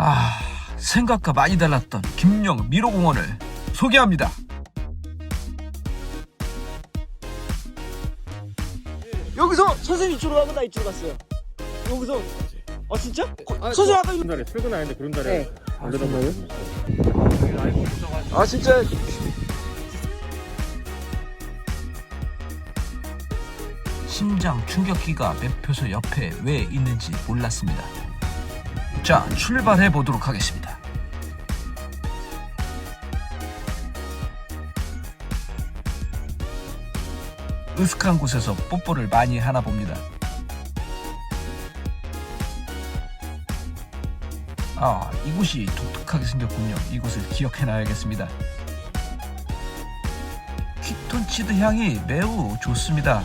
아, 생각과 많이 달랐던 김영 미로공원을 소개합니다. 여기서 선생님 이쪽으로 가고 나 이쪽으로 갔어요. 여기서 아 진짜? 거- 선생님 아까 이거- 그런 달에 출근 아닌데 그런 달에 네. 안 되던가요? 아 진짜 심장 충격기가 매표소 옆에 왜 있는지 몰랐습니다. 자, 출발해 보도록 하겠습니다. 으슥한 곳에서 뽀뽀를 많이 하나 봅니다. 아, 이곳이 독특하게 생겼군요. 이곳을 기억해놔야겠습니다. 키톤치드 향이 매우 좋습니다.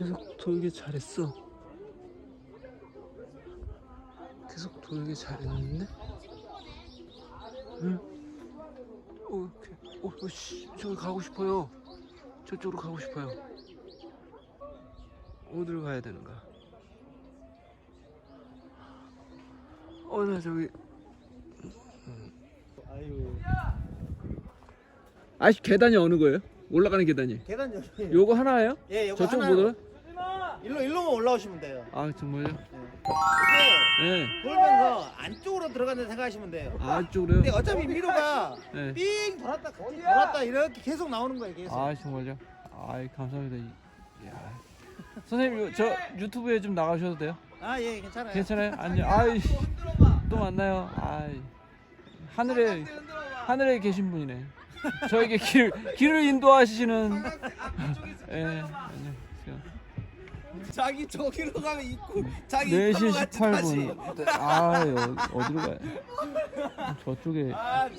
계속 돌게 잘했어. 계속 돌게 잘했는데? 응? 어, 이렇게, 어, 어, 씨, 저기 가고 싶어요. 저쪽으로 가고 싶어요. 어디로 가야 되는가? 어, 나 저기. 아씨 계단이 어느 거예요? 올라가는 계단이? 계단 여기. 요거 하나예요? 예, 요거 저쪽 하나요. 보더라? 일로 일로만 올라오시면 돼요. 아 정말요? 이게 네. 돌면서 안쪽으로 들어간다 생각하시면 돼요. 아 이쪽으로요? 근데 어차피 미로가 네. 삥 돌았다 그치, 돌았다 이렇게 계속 나오는 거예요. 계속. 아 정말요? 아 감사합니다. 이- 야. 선생님 요- 저 유튜브에 좀 나가셔도 돼요? 아, 예, 괜찮아요. 괜찮아요? 아니요. 아이 또 만나요. 아이 하늘에 하늘에 계신 분이네. 저에게 길 길을 인도하시는. 예. 안녕. 자기 저기로 가면 있고 자기 4시 18분. 아, 어, 어디로 가야? 저쪽에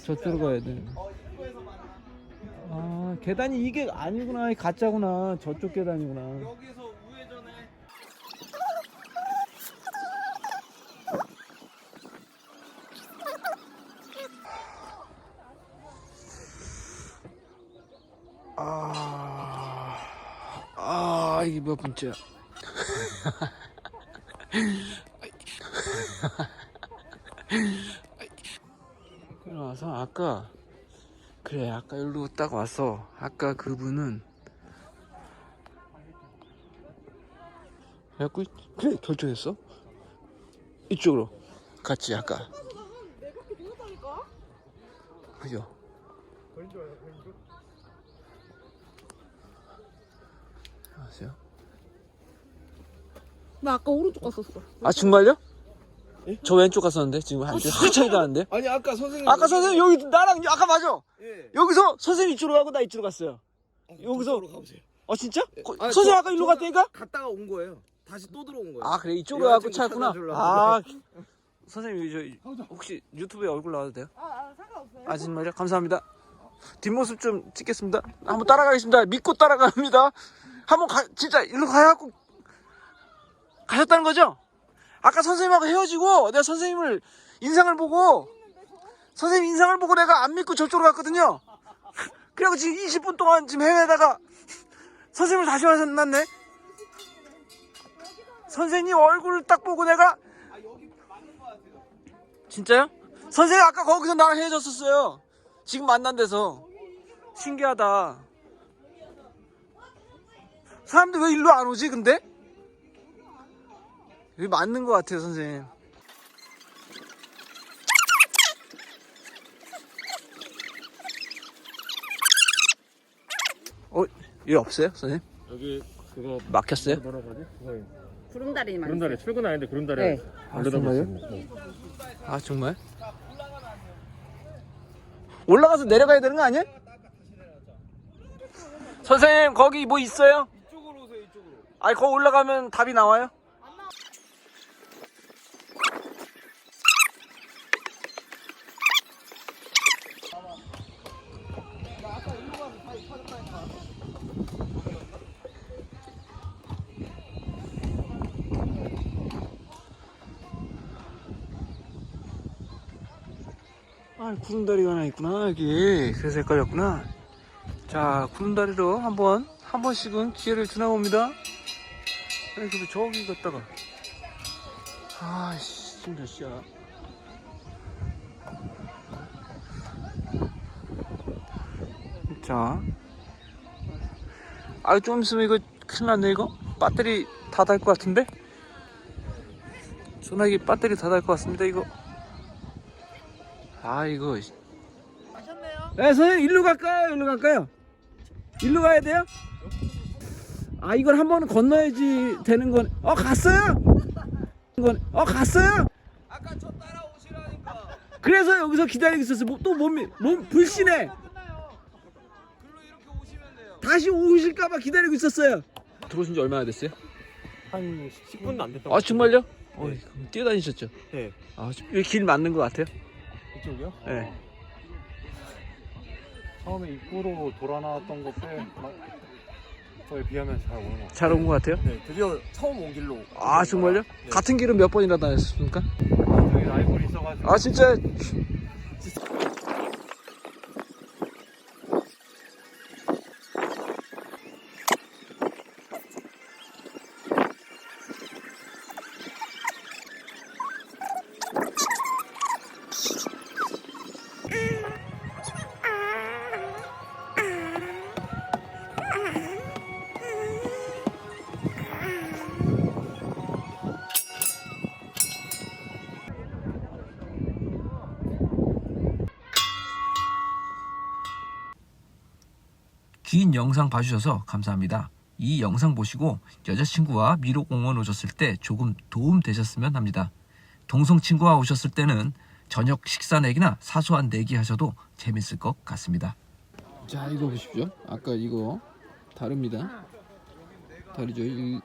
저쪽으로 가야 돼. 아, 계단이 이게 아니구나. 가짜구나. 저쪽 계단이구나. 여기서 우회전해. 아, 아 이게 몇 번째야? 그래 와서 아까 그래 아까 여기로 딱 왔어. 아까 그분은 그래갖고 그래 결정했어. 이쪽으로 갔지 아까. 그죠? 안녕하세요. 나 아까 오른쪽 갔었어. 아 정말요? 저 왼쪽 갔었는데 지금 한 한참이 가는데. 아니 아까 선생님 아까 선생님 여기 나랑 아까 맞아. 예. 여기서 선생님 이쪽으로 가고 나 이쪽으로 갔어요. 여기서 가보세요. 어 진짜? 거- 아니, 선생님 저- 아까 일로 저는- 갔다니까? 갔다가 온 거예요. 다시 또 들어온 거예요. 아 그래 이쪽으로 가고 여자친구. 찾아주려고. 아 선생님 저 혹시 유튜브에 얼굴 나와도 돼요? 아, 아 상관없어요. 아 정말요? 감사합니다. 뒷모습 좀 찍겠습니다. 한번 따라가겠습니다. 믿고 따라갑니다. 한번 가 진짜 일로 가야고 가셨다는 거죠? 아까 선생님하고 헤어지고 내가 선생님을 인상을 보고 선생님 인상을 보고 내가 안 믿고 저쪽으로 갔거든요. 그래갖고 지금 20분 동안 지금 헤매다가 선생님을 다시 만났네. 선생님 얼굴을 딱 보고 내가 진짜요? 선생님 아까 거기서 나랑 헤어졌었어요. 지금 만난 데서 신기하다. 사람들 왜 일로 안 오지 근데? 여기 맞는 것 같아요 선생님. 어? 일 없어요 선생님? 여기 그거 막혔어요? 뭐라고 하지? 그거 구름다리 많이. 구름다리 출근 아닌데 구름다리 네. 아, 정말요? 아 정말? 올라가서 내려가야 되는 거 아니야? 선생님 거기 뭐 있어요? 이쪽으로 오세요 이쪽으로. 아니 거기 올라가면 답이 나와요? 아, 구름다리가 하나 있구나 여기. 그래서 헷갈렸구나. 자 구름다리로 한 번 한 번씩은 기회를 주나 봅니다. 아니 근데 저기 갔다가. 아씨 몇 시야 자 아, 좀 있으면 이거 큰일 났네 이거 배터리 다달것 같은데 전화기 배터리 다달것 같습니다 이거 아 이거 네 선생님 일로 갈까요 일로 갈까요 일로 가야 돼요 아 이걸 한 번은 건너야지 되는 건. 어 갔어요? 건. 어 갔어요? 아까 저 따라오시라니까. 그래서 여기서 기다리고 있었어. 뭐, 또 몸이 몸 불신해. 다시 오실까봐 기다리고 있었어요. 들어오신 지 얼마나 됐어요? 한 10분도 안 됐다고 아 정말요? 어, 그럼 뛰어다니셨죠? 네 아길 맞는 것 같아요? 이쪽이요? 네. 처음에 입구로 돌아 나왔던 것에 저에 비하면 잘 오는 것 같아요 잘 온 것 같아요? 네 드디어 처음 온 길로 아 정말요? 네. 같은 길은 몇 번이나 다녔습니까? 저기 라이벌이 있어가지고 아 진짜 긴 영상 봐주셔서 감사합니다. 이 영상 보시고 여자친구와 미로공원 오셨을 때 조금 도움 되셨으면 합니다. 동성 친구와 오셨을 때는 저녁 식사 내기나 사소한 내기 하셔도 재밌을 것 같습니다. 자 이거 보십시오 아까 이거 다릅니다 다르죠 일,